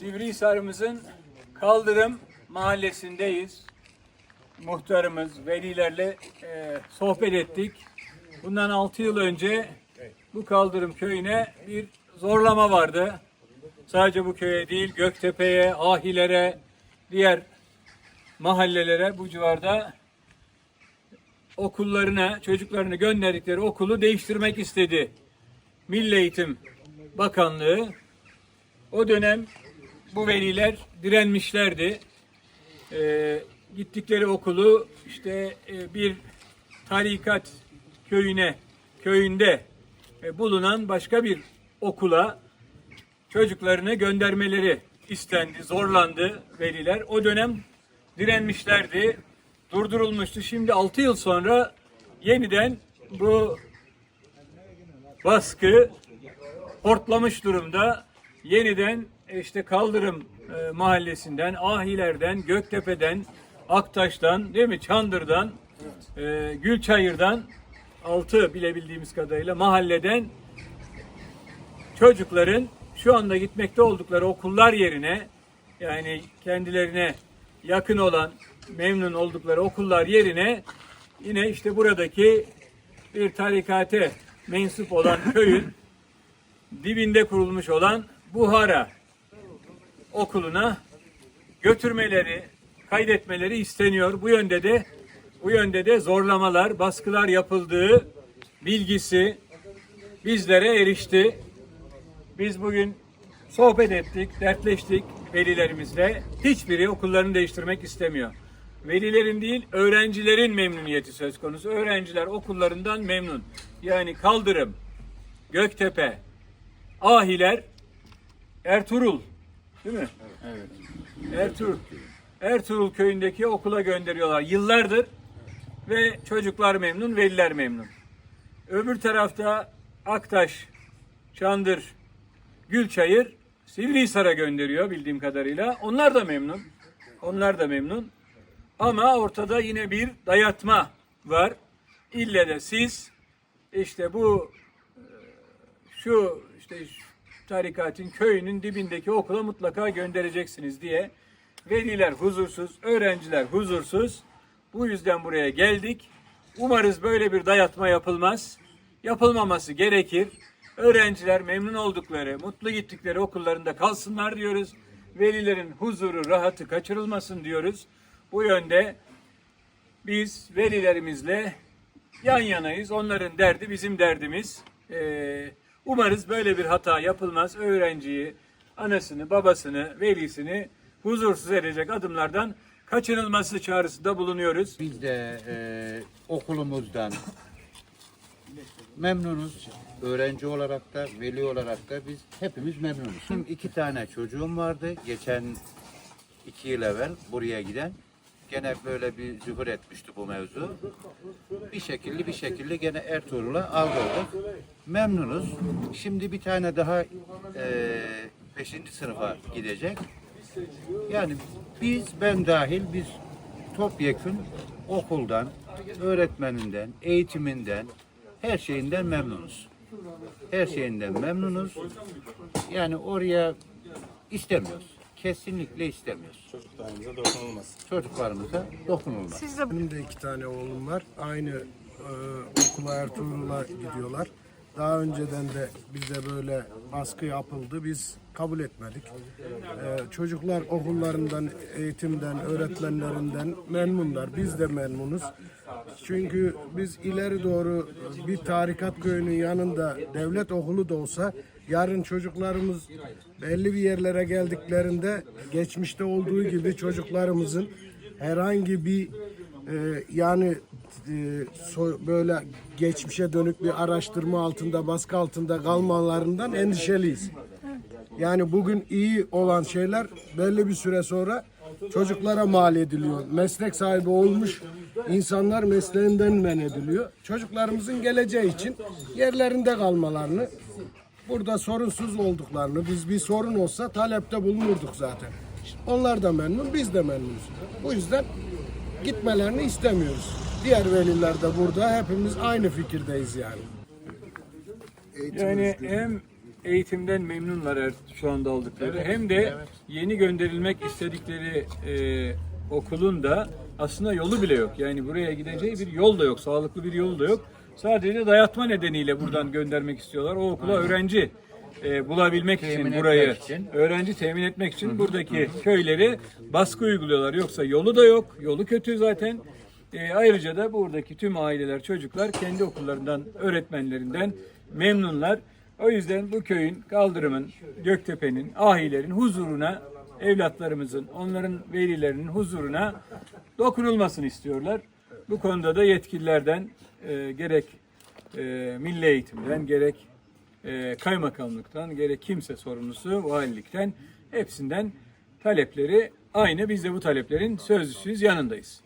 Sivrihisar'ımızın Kaldırım mahallesindeyiz. Muhtarımız, velilerle e, sohbet ettik. Bundan 6 yıl önce bu Kaldırım köyüne bir zorlama vardı. Sadece bu köye değil, Göktepe'ye, Ahilere, diğer mahallelere bu civarda okullarına, çocuklarını gönderdikleri okulu değiştirmek istedi. Milli Eğitim Bakanlığı o dönem bu veliler direnmişlerdi. Ee, gittikleri okulu işte e, bir tarikat köyüne, köyünde e, bulunan başka bir okula çocuklarını göndermeleri istendi, zorlandı veliler. O dönem direnmişlerdi, durdurulmuştu. Şimdi 6 yıl sonra yeniden bu baskı hortlamış durumda. Yeniden işte Kaldırım e, mahallesinden, Ahiler'den, Göktepe'den, Aktaş'tan, değil mi? Çandır'dan, e, Gülçayır'dan, altı bilebildiğimiz kadarıyla mahalleden çocukların şu anda gitmekte oldukları okullar yerine yani kendilerine yakın olan, memnun oldukları okullar yerine yine işte buradaki bir tarikate mensup olan köyün dibinde kurulmuş olan Buhara okuluna götürmeleri, kaydetmeleri isteniyor. Bu yönde de bu yönde de zorlamalar, baskılar yapıldığı bilgisi bizlere erişti. Biz bugün sohbet ettik, dertleştik velilerimizle. Hiçbiri okullarını değiştirmek istemiyor. Velilerin değil, öğrencilerin memnuniyeti söz konusu. Öğrenciler okullarından memnun. Yani Kaldırım, Göktepe, Ahiler, Ertuğrul, değil mi? Evet. Ertuğrul. Ertuğrul köyündeki okula gönderiyorlar yıllardır ve çocuklar memnun, veliler memnun. Öbür tarafta Aktaş, Çandır, Gülçayır, Sivrihisar'a gönderiyor bildiğim kadarıyla. Onlar da memnun. Onlar da memnun. Ama ortada yine bir dayatma var. İlle de siz işte bu e, şu işte tarikatın köyünün dibindeki okula mutlaka göndereceksiniz diye veliler huzursuz, öğrenciler huzursuz. Bu yüzden buraya geldik. Umarız böyle bir dayatma yapılmaz. Yapılmaması gerekir. Öğrenciler memnun oldukları, mutlu gittikleri okullarında kalsınlar diyoruz. Velilerin huzuru, rahatı kaçırılmasın diyoruz. Bu yönde biz velilerimizle yan yanayız. Onların derdi bizim derdimiz. Ee, umarız böyle bir hata yapılmaz. Öğrenciyi, anasını, babasını, velisini huzursuz edecek adımlardan kaçınılması çağrısında bulunuyoruz. Biz de e, okulumuzdan memnunuz. Öğrenci olarak da, veli olarak da biz hepimiz memnunuz. Benim iki tane çocuğum vardı. Geçen iki yıl evvel buraya giden. Gene böyle bir zuhur etmişti bu mevzu. Bir şekilde bir şekilde gene Ertuğrul'a aldırdık. Memnunuz. Şimdi bir tane daha e, beşinci sınıfa gidecek. Yani biz, ben dahil biz topyekun okuldan, öğretmeninden, eğitiminden, her şeyinden memnunuz. Her şeyinden memnunuz. Yani oraya istemiyoruz. Kesinlikle istemiyoruz. Çocuklarımıza dokunulmaz. Çocuklarımıza dokunulmaz. Benim de iki tane oğlum var. Aynı e, okula Ertuğrul'a gidiyorlar. Daha önceden de bize böyle baskı yapıldı. Biz kabul etmedik. E, çocuklar okullarından, eğitimden, öğretmenlerinden memnunlar. Biz de memnunuz. Çünkü biz ileri doğru bir tarikat köyünün yanında devlet okulu da olsa yarın çocuklarımız belli bir yerlere geldiklerinde geçmişte olduğu gibi çocuklarımızın herhangi bir e, yani e, so- böyle geçmişe dönük bir araştırma altında, baskı altında kalmalarından endişeliyiz. Yani bugün iyi olan şeyler belli bir süre sonra çocuklara mal ediliyor. Meslek sahibi olmuş insanlar mesleğinden men ediliyor. Çocuklarımızın geleceği için yerlerinde kalmalarını, burada sorunsuz olduklarını, biz bir sorun olsa talepte bulunurduk zaten. Onlar da memnun, biz de memnunuz. Bu yüzden gitmelerini istemiyoruz. Diğer veliler de burada hepimiz aynı fikirdeyiz yani. Yani hem eğitimden memnunlar er- şu anda oldukları. Hem de yeni gönderilmek istedikleri e, okulun da aslında yolu bile yok. Yani buraya gideceği bir yol da yok, sağlıklı bir yol da yok. Sadece dayatma nedeniyle buradan göndermek istiyorlar. O okula öğrenci e, bulabilmek Temin için burayı için. öğrenci temin etmek için buradaki köyleri baskı uyguluyorlar. Yoksa yolu da yok. Yolu kötü zaten. E, ayrıca da buradaki tüm aileler, çocuklar kendi okullarından, öğretmenlerinden memnunlar. O yüzden bu köyün, Kaldırım'ın, Göktepe'nin, ahilerin huzuruna, evlatlarımızın, onların velilerinin huzuruna dokunulmasını istiyorlar. Bu konuda da yetkililerden e, gerek e, milli eğitimden, gerek e, kaymakamlıktan, gerek kimse sorumlusu, valilikten hepsinden talepleri aynı. Biz de bu taleplerin sözlüsüyüz, yanındayız.